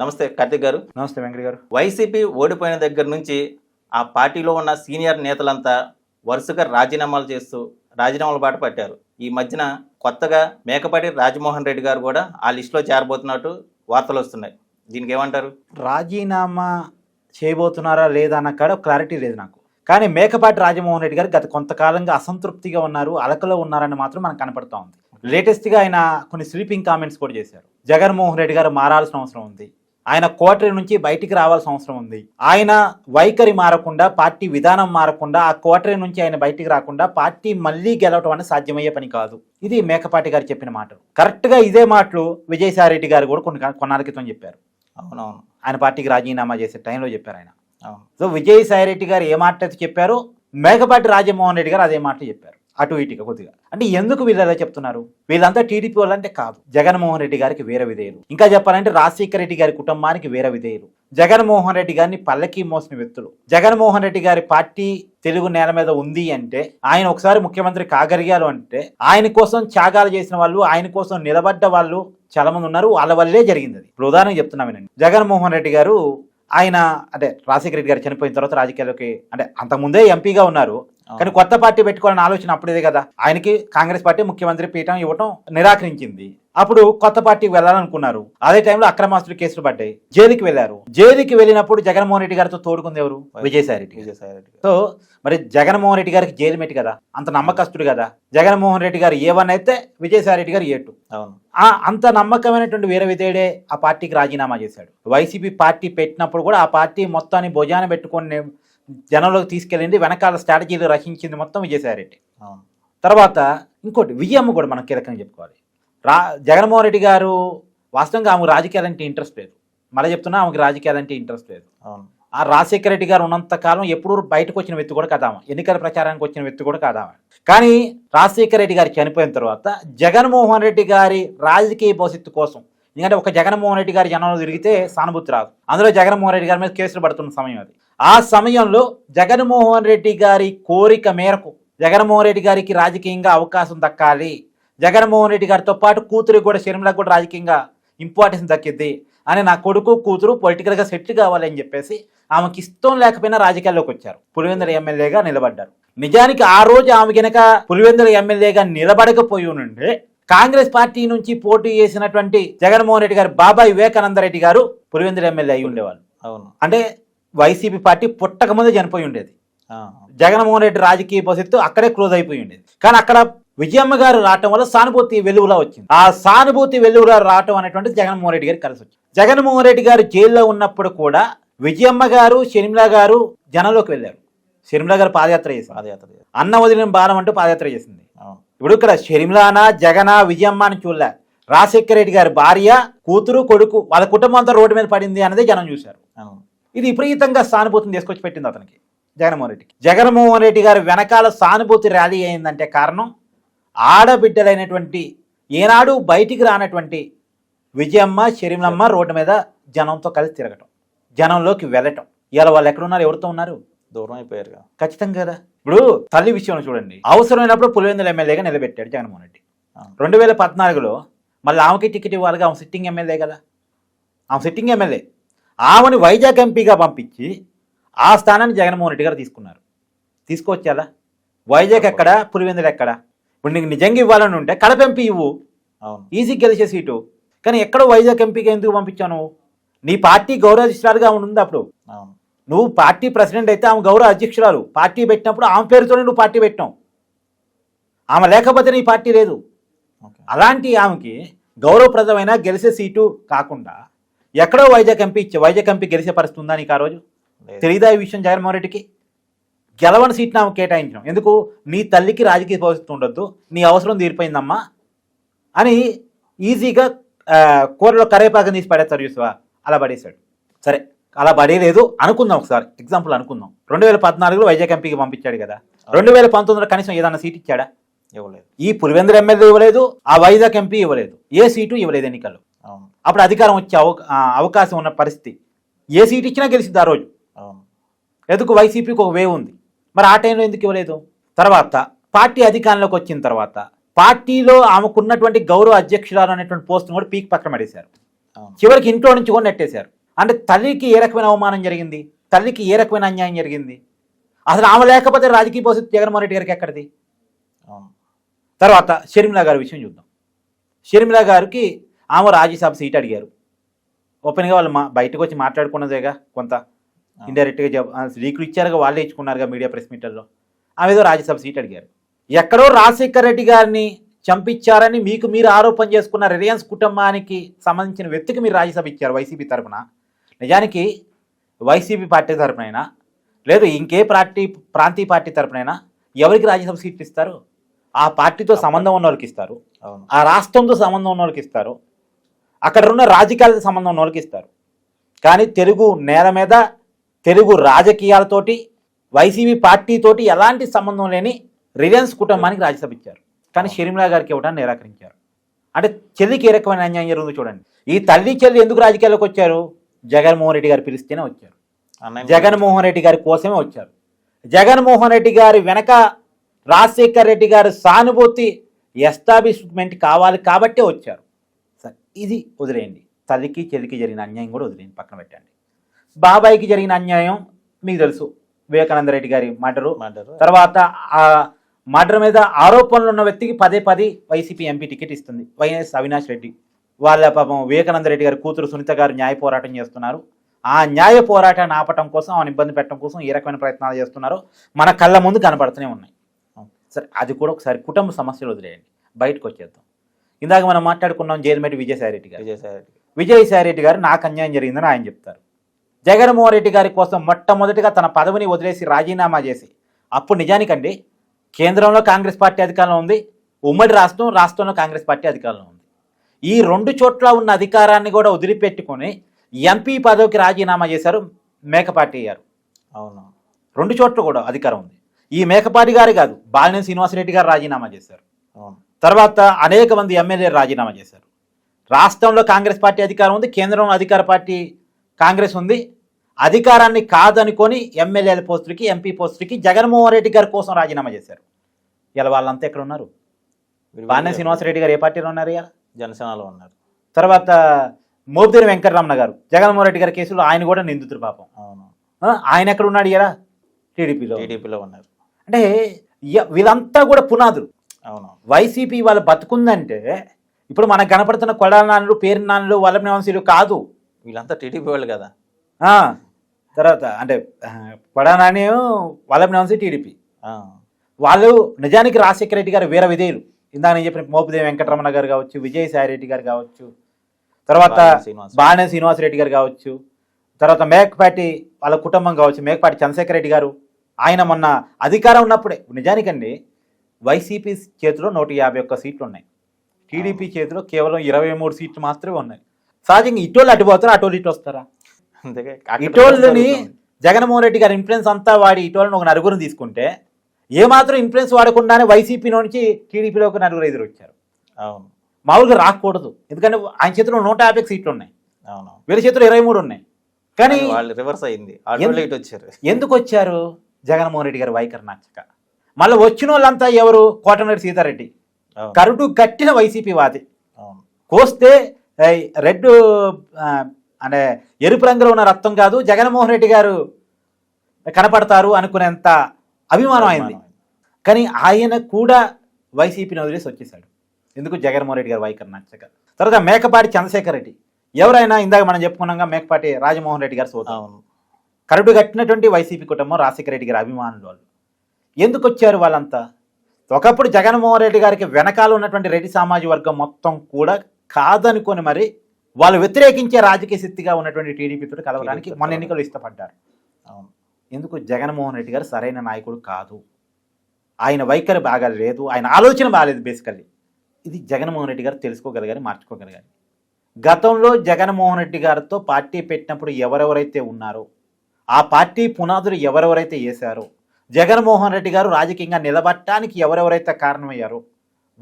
నమస్తే కార్తిక్ గారు. నమస్తే వెంకట గారు. వైసీపీ ఓడిపోయిన దగ్గర నుంచి ఆ పార్టీలో ఉన్న సీనియర్ నేతలంతా వరుసగా రాజీనామాలు చేస్తూ రాజీనామాల బాట పట్టారు. ఈ మధ్యన కొత్తగా మేకపాటి రాజమోహన్ రెడ్డి గారు కూడా ఆ లిస్టులో చేరబోతున్నట్టు వార్తలు వస్తున్నాయి. దీనికి ఏమంటారు? రాజీనామా చేయబోతున్నారా లేదా అన్న కాడ క్లారిటీ లేదు నాకు. కానీ మేకపాటి రాజమోహన్ రెడ్డి గారు గత కొంతకాలంగా అసంతృప్తిగా ఉన్నారు అలకలో ఉన్నారని మాత్రం మనకు కనపడతా ఉంది. లేటెస్ట్గా ఆయన కొన్ని స్లీపింగ్ కామెంట్స్ కూడా చేశారు. జగన్మోహన్ రెడ్డి గారు మారాల్సిన అవసరం ఉంది. ఆయన కోటరీ నుంచి బయటికి రావాల్సిన అవసరం ఉంది. ఆయన వైఖరి మారకుండా పార్టీ విధానం మారకుండా ఆ కోటరీ నుంచి ఆయన బయటికి రాకుండా పార్టీ మళ్ళీ గెలవటం అనేది సాధ్యమయ్యే పని కాదు. ఇది మేకపాటి గారు చెప్పిన మాటలు. కరెక్ట్గా ఇదే మాటలు విజయసాయి రెడ్డి గారు కూడా కొన్ని కొన్నాళ్ళ క్రితం చెప్పారు. అవునవును. ఆయన పార్టీకి రాజీనామా చేసే టైంలో చెప్పారు ఆయన. సో విజయసాయి రెడ్డి గారు ఏ మాట అయితే చెప్పారో మేకపాటి రాజమోహన్ రెడ్డి గారు అదే మాట చెప్పారు. అటు ఇటుగా కొద్దిగా. అంటే ఎందుకు వీళ్ళు అలా చెప్తున్నారు? వీళ్ళంతా టీడీపీ వాళ్ళంటే కాదు. జగన్మోహన్ రెడ్డి గారికి వేరే విధేయులు. ఇంకా చెప్పాలంటే రాజశేఖర రెడ్డి గారి కుటుంబానికి వేరే విధేయులు. జగన్మోహన్ రెడ్డి గారిని పల్లకి మోసిన వ్యక్తులు. జగన్మోహన్ రెడ్డి గారి పార్టీ తెలుగు నేల మీద ఉంది అంటే ఆయన ఒకసారి ముఖ్యమంత్రి కాగలిగారు అంటే ఆయన కోసం త్యాగాలు చేసిన వాళ్ళు ఆయన కోసం నిలబడ్డ వాళ్ళు చాలా మంది ఉన్నారు. వాళ్ళ వల్లే జరిగింది అది. ఇప్పుడు ఉదాహరణ చెప్తున్నా వినండి. జగన్మోహన్ రెడ్డి గారు ఆయన అంటే రాజశేఖర రెడ్డి గారు చనిపోయిన తర్వాత రాజకీయాల్లోకి అంటే అంతకుముందే ఎంపీగా ఉన్నారు. కానీ కొత్త పార్టీ పెట్టుకోవాలని ఆలోచన అప్పుడేదే కదా. ఆయనకి కాంగ్రెస్ పార్టీ ముఖ్యమంత్రి పీఠం ఇవ్వటం నిరాకరించింది. అప్పుడు కొత్త పార్టీకి వెళ్ళాలనుకున్నారు. అదే టైంలో అక్రమాస్తులు కేసులు పడ్డాయి. జైలుకి వెళ్ళారు. జైలుకి వెళ్ళినప్పుడు జగన్మోహన్ రెడ్డి గారితో తోడుకుంది ఎవరు? విజయసాయి రెడ్డి. విజయసాయి రెడ్డి సో మరి జగన్మోహన్ రెడ్డి గారికి జైలు మెట్టి కదా. అంత నమ్మకస్తుడు కదా. జగన్మోహన్ రెడ్డి గారు ఏ వన్ అయితే విజయసాయి రెడ్డి గారు ఏ టూ అవును. ఆ అంత నమ్మకమైనటువంటి వీర విధేయుడే ఆ పార్టీకి రాజీనామా చేశాడు. వైసీపీ పార్టీ పెట్టినప్పుడు కూడా ఆ పార్టీ మొత్తాన్ని భుజాన పెట్టుకొని జనంలోకి తీసుకెళ్ళింది వెనకాల స్ట్రాటజీలు రచించింది మొత్తం విజయసాయిరెడ్డి తర్వాత ఇంకోటి విజయమ్మ కూడా మనం కీలకంగా చెప్పుకోవాలి. రా జగన్మోహన్ రెడ్డి గారు వాస్తవంగా ఆమెకు రాజకీయాలంటే ఇంట్రెస్ట్ లేదు. మళ్ళీ చెప్తున్నా ఆమెకి రాజకీయాలంటే ఇంట్రెస్ట్ లేదు. ఆ రాజశేఖర రెడ్డి గారు ఉన్నంత కాలం ఎప్పుడు బయటకు వచ్చిన వ్యక్తి కూడా కాదామా ఎన్నికల ప్రచారానికి వచ్చిన వ్యక్తి కూడా కాదామా కానీ రాజశేఖర రెడ్డి గారు చనిపోయిన తర్వాత జగన్మోహన్ రెడ్డి గారి రాజకీయ భవిష్యత్తు కోసం ఎందుకంటే ఒక జగన్మోహన్ రెడ్డి గారి జనంలో తిరిగితే సానుభూతి రాదు. అందులో జగన్మోహన్ రెడ్డి గారి మీద కేసులు పడుతున్న సమయం అది. ఆ సమయంలో జగన్మోహన్ రెడ్డి గారి కోరిక మేరకు జగన్మోహన్ రెడ్డి గారికి రాజకీయంగా అవకాశం దక్కాలి. జగన్మోహన్ రెడ్డి గారితో పాటు కూతురికి కూడా షర్మిలకు కూడా రాజకీయంగా ఇంపార్టెన్స్ దక్కిద్ది అని నా కొడుకు కూతురు పొలిటికల్గా సెటిల్ కావాలి అని చెప్పేసి ఆమెకి ఇష్టం లేకపోయినా రాజకీయాల్లోకి వచ్చారు. పులివెందుల ఎమ్మెల్యేగా నిలబడ్డారు. నిజానికి ఆ రోజు ఆమె గనక పులివెందుల ఎమ్మెల్యేగా నిలబడకపోయి ఉంటే కాంగ్రెస్ పార్టీ నుంచి పోటీ చేసినటువంటి జగన్మోహన్ రెడ్డి గారు బాబాయ్ వివేకానంద రెడ్డి గారు పులివెందుల ఎమ్మెల్యే అయి ఉండేవాళ్ళు. అవును. అంటే వైసీపీ పార్టీ పుట్టక ముందే చనిపోయి ఉండేది. జగన్మోహన్ రెడ్డి రాజకీయ భవిష్యత్తు అక్కడే క్లోజ్ అయిపోయి ఉండేది. కానీ అక్కడ విజయమ్మ గారు రావటం వల్ల సానుభూతి వెలుగులా వచ్చింది. ఆ సానుభూతి వెలుగులా రావటం అనేటువంటిది జగన్మోహన్ రెడ్డి గారికి కలిసి వచ్చింది. జగన్మోహన్ రెడ్డి గారు జైల్లో ఉన్నప్పుడు కూడా విజయమ్మ గారు షర్మిల గారు జనంలోకి వెళ్ళారు. షర్మిల గారు పాదయాత్ర చేశారు. పాదయాత్ర. అన్న వదిలిన బాణం అంటూ పాదయాత్ర చేసింది. ఇప్పుడు ఇక్కడ షర్మిలానా జగన విజయమ్మ అని చూడలే. రాజశేఖర రెడ్డి గారి భార్య కూతురు కొడుకు వాళ్ళ కుటుంబం అంతా రోడ్డు మీద పడింది అనేది జనం చూశారు. ఇది విపరీతంగా సానుభూతిని తీసుకొచ్చి పెట్టింది అతనికి జగన్మోహన్ రెడ్డికి. జగన్మోహన్ రెడ్డి గారి వెనకాల సానుభూతి ర్యాలీ అయిందంటే కారణం ఆడబిడ్డలైనటువంటి ఏనాడు బయటికి రానటువంటి విజయమ్మ షరీంలమ్మ రోడ్డు మీద జనంతో కలిసి తిరగటం జనంలోకి వెళ్ళటం. ఇలా వాళ్ళు ఎక్కడున్నారు ఎవరితో ఉన్నారు? దూరం అయిపోయారు కదా ఖచ్చితంగా కదా. ఇప్పుడు తల్లి విషయంలో చూడండి. అవసరమైనప్పుడు పులివెందుల ఎమ్మెల్యేగా నిలబెట్టాడు జగన్మోహన్ రెడ్డి. రెండు వేల పద్నాలుగులో మళ్ళీ ఆమెకి టికెట్ ఇవ్వాలిగా ఆమె సిట్టింగ్ ఎమ్మెల్యే కదా. ఆమె సిట్టింగ్ ఎమ్మెల్యే. ఆమెని వైజాగ్ ఎంపీగా పంపించి ఆ స్థానాన్ని జగన్మోహన్ రెడ్డి గారు తీసుకున్నారు. తీసుకొచ్చారా వైజాగ్ ఎక్కడ? పులివెందులు ఎక్కడ? ఇప్పుడు నీకు నిజంగా ఇవ్వాలని ఉంటే కడప ఎంపీ ఇవ్వు. ఈజీ గెలిచే సీటు. కానీ ఎక్కడో వైజాగ్ ఎంపీగా ఎందుకు పంపించాను నీ పార్టీ గౌరవ ఆమె ఉంది అప్పుడు. అవును. నువ్వు పార్టీ ప్రెసిడెంట్ అయితే ఆమె గౌరవ అధ్యక్షురాలు. పార్టీ పెట్టినప్పుడు ఆమె పేరుతోనే నువ్వు పార్టీ పెట్టావు ఆమె లేకపోతే నీ పార్టీ లేదు. అలాంటి ఆమెకి గౌరవప్రదమైన గెలిచే సీటు కాకుండా ఎక్కడో వైజాగ్ ఎంపీ ఇచ్చే వైజాగ్ ఎంపీ గెలిచే పరిస్థితి ఉందా నీకు ఆ రోజు. తెలియదా ఈ విషయం జగన్మోహన్ రెడ్డికి? గెలవని సీట్ని ఆమె కేటాయించడం ఎందుకు? నీ తల్లికి రాజకీయ భవిష్యత్తు ఉండొద్దు. నీ అవసరం తీరిపోయిందమ్మా. అని ఈజీగా కూరలో కరేపాకం తీసి పడేస్తారు చూసావా? అలా పడేశాడు. సరే. అలా పడేయలేదు అనుకుందాం ఒకసారి. ఎగ్జాంపుల్ అనుకుందాం. రెండు వేల పద్నాలుగులో వైజాగ్ ఎంపీకి పంపించాడు కదా. రెండు వేల పంతొమ్మిదిలో కనీసం ఏదైనా సీట్ ఇచ్చాడా? ఇవ్వలేదు. ఈ పులివెందుల ఎమ్మెల్యే ఇవ్వలేదు. ఆ వైజాగ్ ఎంపీ ఇవ్వలేదు. ఏ సీటు ఇవ్వలేదు ఎన్నికల్లో. అప్పుడు అధికారం వచ్చే అవకాశం ఉన్న పరిస్థితి. ఏ సీట్ ఇచ్చినా గెలిచింది ఆ రోజు. ఎందుకు వైసీపీకి ఒక వేవ్ ఉంది? మరి ఆ టైంలో ఎందుకు ఇవ్వలేదు? తర్వాత పార్టీ అధికారంలోకి వచ్చిన తర్వాత పార్టీలో ఆమెకున్నటువంటి గౌరవ అధ్యక్షురాలు అనేటువంటి పోస్టును కూడా పీక్ పక్కన పడేశారు. చివరికి ఇంట్లో నుంచి కూడా నెట్టేశారు. అంటే తల్లికి ఏ రకమైన అవమానం జరిగింది? తల్లికి ఏ రకమైన అన్యాయం జరిగింది? అసలు ఆమె లేకపోతే రాజకీయ భవిష్యత్తు జగన్మోహన్ రెడ్డి గారికి ఎక్కడిది? తర్వాత షర్మిల గారి విషయం చూద్దాం. షర్మిల గారికి ఆమె రాజ్యసభ సీట్ అడిగారు. ఓపెన్గా వాళ్ళు మా బయటకు వచ్చి మాట్లాడుకున్నదేగా కొంత. ఇండైరెక్ట్గా జబ్ లీకులు ఇచ్చారుగా వాళ్ళే ఇచ్చుకున్నారుగా మీడియా ప్రెస్ మీటర్లో. ఆమె ఏదో రాజ్యసభ సీట్ అడిగారు. ఎక్కడో రాజశేఖర్ రెడ్డి గారిని చంపించారని మీకు మీరు ఆరోపణ చేసుకున్న రిలయన్స్ కుటుంబానికి సంబంధించిన వ్యక్తికి మీరు రాజ్యసభ ఇచ్చారు వైసీపీ తరఫున. నిజానికి వైసీపీ పార్టీ తరఫునైనా లేదు ఇంకే పార్టీ ప్రాంతీయ పార్టీ తరఫునైనా ఎవరికి రాజ్యసభ సీట్లు ఇస్తారు? ఆ పార్టీతో సంబంధం ఉన్న వాళ్ళకి ఇస్తారు ఆ రాష్ట్రంతో సంబంధం ఉన్న వాళ్ళకి ఇస్తారు. అక్కడ ఉన్న రాజకీయాలతో సంబంధం ఉన్న వాళ్ళకి ఇస్తారు. కానీ తెలుగు నేల మీద తెలుగు రాజకీయాలతోటి వైసీపీ పార్టీతోటి ఎలాంటి సంబంధం లేని రిలయన్స్ కుటుంబానికి రాజ్యసభ ఇచ్చారు. కానీ షర్మిలా గారికి ఇవ్వడానికి నిరాకరించారు. అంటే చెల్లికి ఏ రకమైన అన్యాయం జరుగుతుందో చూడండి. ఈ తల్లి చెల్లి ఎందుకు రాజకీయాల్లోకి వచ్చారు? జగన్మోహన్ రెడ్డి గారు పిలిస్తేనే వచ్చారు. జగన్మోహన్ రెడ్డి గారి కోసమే వచ్చారు. జగన్మోహన్ రెడ్డి గారి వెనక రాజశేఖర్ రెడ్డి గారి సానుభూతి ఎస్టాబ్లిష్మెంట్ కావాలి కాబట్టే వచ్చారు. సరే ఇది వదిలేయండి. తల్లికి చెల్లికి జరిగిన అన్యాయం కూడా వదిలేయండి పక్కన పెట్టండి. బాబాయికి జరిగిన అన్యాయం మీకు తెలుసు. వివేకానంద రెడ్డి గారి మర్డరు. తర్వాత ఆ మర్డర్ మీద ఆరోపణలు ఉన్న వ్యక్తికి పదే పది వైసీపీ ఎంపీ టికెట్ ఇస్తుంది. వైఎస్ అవినాష్ రెడ్డి. వాళ్ళ పాపం వివేకానంద రెడ్డి గారి కూతురు సునీత గారు న్యాయ పోరాటం చేస్తున్నారు. ఆ న్యాయ పోరాటాన్ని ఆపటం కోసం ఆమెను ఇబ్బంది పెట్టడం కోసం ఏ రకమైన ప్రయత్నాలు చేస్తున్నారో మన కళ్ళ ముందు కనబడుతూనే ఉన్నాయి. సరే అది కూడా ఒకసారి కుటుంబ సమస్యలు వదిలేయండి. బయటకు వచ్చేద్దాం. ఇందాక మనం మాట్లాడుకున్నాం జైలుమేటి విజయసాయి రెడ్డి గారు. విజయసాయి రెడ్డి విజయసాయి రెడ్డి గారు నాకు అన్యాయం జరిగిందని ఆయన చెప్తారు. జగన్మోహన్ రెడ్డి గారి కోసం మొట్టమొదటిగా తన పదవిని వదిలేసి రాజీనామా చేసి అప్పుడు నిజానికండి కేంద్రంలో కాంగ్రెస్ పార్టీ అధికారంలో ఉంది ఉమ్మడి రాష్ట్రం రాష్ట్రంలో కాంగ్రెస్ పార్టీ అధికారంలో ఉంది. ఈ రెండు చోట్ల ఉన్న అధికారాన్ని కూడా వదిలిపెట్టుకొని ఎంపీ పదవికి రాజీనామా చేశారు మేకపాటి అయ్యారు అవును. రెండు చోట్ల కూడా అధికారం ఉంది. ఈ మేకపాటి గారు కాదు బాలినేని శ్రీనివాసరెడ్డి గారు రాజీనామా చేశారు. తర్వాత అనేక మంది ఎమ్మెల్యేలు రాజీనామా చేశారు. రాష్ట్రంలో కాంగ్రెస్ పార్టీ అధికారం ఉంది కేంద్రంలో అధికార పార్టీ కాంగ్రెస్ ఉంది. అధికారాన్ని కాదనుకొని ఎమ్మెల్యేల పోస్టులకి ఎంపీ పోస్టులకి జగన్మోహన్ రెడ్డి గారి కోసం రాజీనామా చేశారు. ఇలా వాళ్ళంతా ఎక్కడ ఉన్నారు? బాలినేని శ్రీనివాసరెడ్డి గారు ఏ పార్టీలో ఉన్నారు ఇలా జనసేనలో ఉన్నారు. తర్వాత మోపిదేని వెంకటరమణ గారు జగన్మోహన్ రెడ్డి గారి కేసులో ఆయన కూడా నిందితుడు పాపం. అవును. ఆయన ఎక్కడ ఉన్నాడు ఇలా టీడీపీలో. టీడీపీలో ఉన్నారు. అంటే వీళ్ళంతా కూడా పునాదులు. అవును. వైసీపీ వాళ్ళు బతుకుందంటే ఇప్పుడు మనకు కనపడుతున్న కొడాల నాన్నలు పేరు నాన్నలు వల్లభ వంశీయులు కాదు. వీళ్ళంతా టీడీపీ వాళ్ళు కదా. ఆ, తర్వాత అంటే ఆ, కొడాల నాని వల్లభ వంశీ టీడీపీ. వాళ్ళు నిజానికి రాజశేఖర రెడ్డి గారు వీర విధేయులు. ఇందాక నేను చెప్పిన మోపిదేవి వెంకటరమణ గారు కావచ్చు విజయసాయి రెడ్డి గారు కావచ్చు తర్వాత బాలినేని శ్రీనివాస్ బాణే శ్రీనివాసరెడ్డి గారు కావచ్చు తర్వాత మేకపాటి వాళ్ళ కుటుంబం కావచ్చు మేకపాటి చంద్రశేఖర రెడ్డి గారు ఆయన మొన్న అధికారం ఉన్నప్పుడే నిజానికండి వైసీపీ చేతిలో నూట యాభై ఒక్క సీట్లు ఉన్నాయి. టీడీపీ చేతిలో కేవలం ఇరవై మూడు సీట్లు మాత్రమే ఉన్నాయి. సహజంగా ఇటోళ్ళు అటు పోతారా అటోళ్ళు ఇటు వస్తారా? ఇటోళ్ళని. జగన్మోహన్ రెడ్డి గారి ఇన్ఫ్లుయెన్స్ అంతా వాడి ఇటోళ్ళని ఒక నలుగురిని తీసుకుంటే ఏమాత్రం ఇన్ఫ్లుయెన్స్ వాడకుండానే వైసీపీ నుంచి టీడీపీలోకి నలుగురు ఎదురు వచ్చారు. అవును. మామూలుగా రాకూడదు. ఎందుకంటే ఆయన చేతిలో నూట యాభై సీట్లు ఉన్నాయి. అవును వీళ్ళ చేతిలో ఇరవై మూడు ఉన్నాయి. కానీ వాళ్ళు రివర్స్ అయింది. వచ్చారు. ఎందుకు వచ్చారు? జగన్మోహన్ రెడ్డి గారి వైఖరి నచ్చక. మళ్ళీ వచ్చిన వాళ్ళంతా ఎవరు? కోటమిరెడ్డి సీతారెడ్డి. కరుడు కట్టిన వైసీపీ వాది. కోస్తే రెడ్ అంటే ఎరుపు రంగులో ఉన్న రక్తం కాదు జగన్మోహన్ రెడ్డి గారు కనపడతారు అనుకునేంత అభిమానం అయింది. కానీ ఆయన కూడా వైసీపీని వదిలేసి వచ్చేసాడు ఎందుకు? జగన్మోహన్ రెడ్డి గారు వైఖరి నచ్చక. తర్వాత మేకపాటి చంద్రశేఖర్ రెడ్డి. ఎవరైనా ఇందాక మనం చెప్పుకున్నాగా మేకపాటి రాజమోహన్ రెడ్డి గారు సోదరు. అవును. కరుడు కట్టినటువంటి వైసీపీ కుటుంబం రాజశేఖర రెడ్డి గారి అభిమానులు వాళ్ళు. ఎందుకు వచ్చారు వాళ్ళంతా? ఒకప్పుడు జగన్మోహన్ రెడ్డి గారికి వెనకాల ఉన్నటువంటి రెడ్డి సామాజిక వర్గం మొత్తం కూడా కాదనుకొని మరి వాళ్ళు వ్యతిరేకించే రాజకీయ శక్తిగా ఉన్నటువంటి టీడీపీతో కలవడానికి మొన్న ఎన్నికలు ఇష్టపడ్డారు. అవును. ఎందుకు? జగన్మోహన్ రెడ్డి గారు సరైన నాయకుడు కాదు. ఆయన వైఖరి బాగా లేదు. ఆయన ఆలోచన బాగాలేదు బేసికల్లీ ఇది జగన్మోహన్ రెడ్డి గారు తెలుసుకోగలిగారు మార్చుకోగలిగారు. గతంలో జగన్మోహన్ రెడ్డి గారితో పార్టీ పెట్టినప్పుడు ఎవరెవరైతే ఉన్నారో ఆ పార్టీ పునాదులు ఎవరెవరైతే వేశారో జగన్మోహన్ రెడ్డి గారు రాజకీయంగా నిలబడటానికి ఎవరెవరైతే కారణమయ్యారో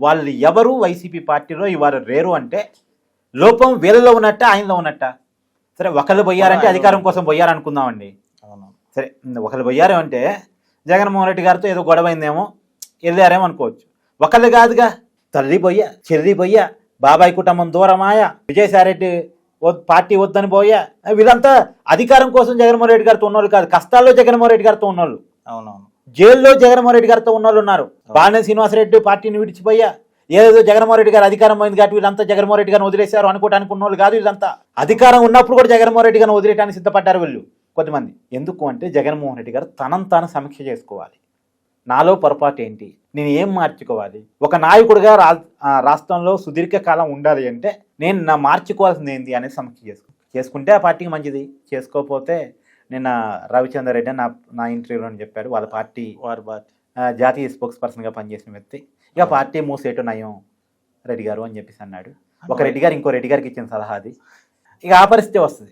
వాళ్ళు ఎవరు వైసీపీ పార్టీలో ఇవాళ రేరు అంటే లోపం వీళ్ళలో ఉన్నట్ట ఆయనలో ఉన్నట్ట? సరే ఒకళ్ళు పోయారంటే అధికారం కోసం పోయారనుకుందామండి. సరే ఒకళ్ళు పోయారు అంటే జగన్మోహన్ రెడ్డి గారితో ఏదో గొడవ అయిందేమో వెళ్ళారేమో అనుకోవచ్చు. ఒకళ్ళు కాదుగా తల్లి పొయ్య చెల్లి పొయ్య బాబాయ్ కుటుంబం దూరమాయ విజయసాయిరెడ్డి పార్టీ వద్దని పోయా వీళ్ళంతా అధికారం కోసం జగన్మోహన్ రెడ్డి గారితో ఉన్నోళ్ళు కాదు కష్టాల్లో జగన్మోహన్ రెడ్డి గారితో ఉన్నోళ్ళు. అవునవును. జైల్లో జగన్మోహన్ రెడ్డి గారితో ఉన్నోళ్ళు ఉన్నారు. బాలినేని శ్రీనివాసరెడ్డి పార్టీని విడిచిపోయా ఏదో జగన్మోహన్ రెడ్డి గారు అధికారం పోయింది కాబట్టి వీళ్ళంతా జగన్మోహన్ రెడ్డి గారిని వదిలేశారు అనుకోవడానికి ఉన్నోళ్ళు కాదు వీళ్ళంతా. అధికారం ఉన్నప్పుడు కూడా జగన్మోహన్ రెడ్డి గారిని వదిలేయడానికి సిద్ధపడ్డారు వీళ్ళు. కొంతమంది. ఎందుకు అంటే జగన్మోహన్ రెడ్డి గారు తనను తాను సమీక్ష చేసుకోవాలి. నాలో పొరపాటు ఏంటి? నేను ఏం మార్చుకోవాలి? ఒక నాయకుడిగా రా రాష్ట్రంలో సుదీర్ఘ కాలం ఉండాలి అంటే నేను నా మార్చుకోవాల్సింది ఏంటి అనేది సమీక్ష చేసుకో చేసుకుంటే ఆ పార్టీకి మంచిది. చేసుకోకపోతే నిన్న రవిచంద్ర రెడ్డి నా నా ఇంటర్వ్యూలో చెప్పాడు. వాళ్ళ పార్టీ వారి ఆ, జాతీయ స్పోక్స్ పర్సన్గా పనిచేసిన వ్యక్తి. ఇక పార్టీ మూసేటు నయం రెడ్డి గారు అని చెప్పేసి అన్నాడు. ఒక రెడ్డి గారు ఇంకో రెడ్డి గారికి ఇచ్చిన సలహా అది. ఇక ఆ పరిస్థితి వస్తుంది.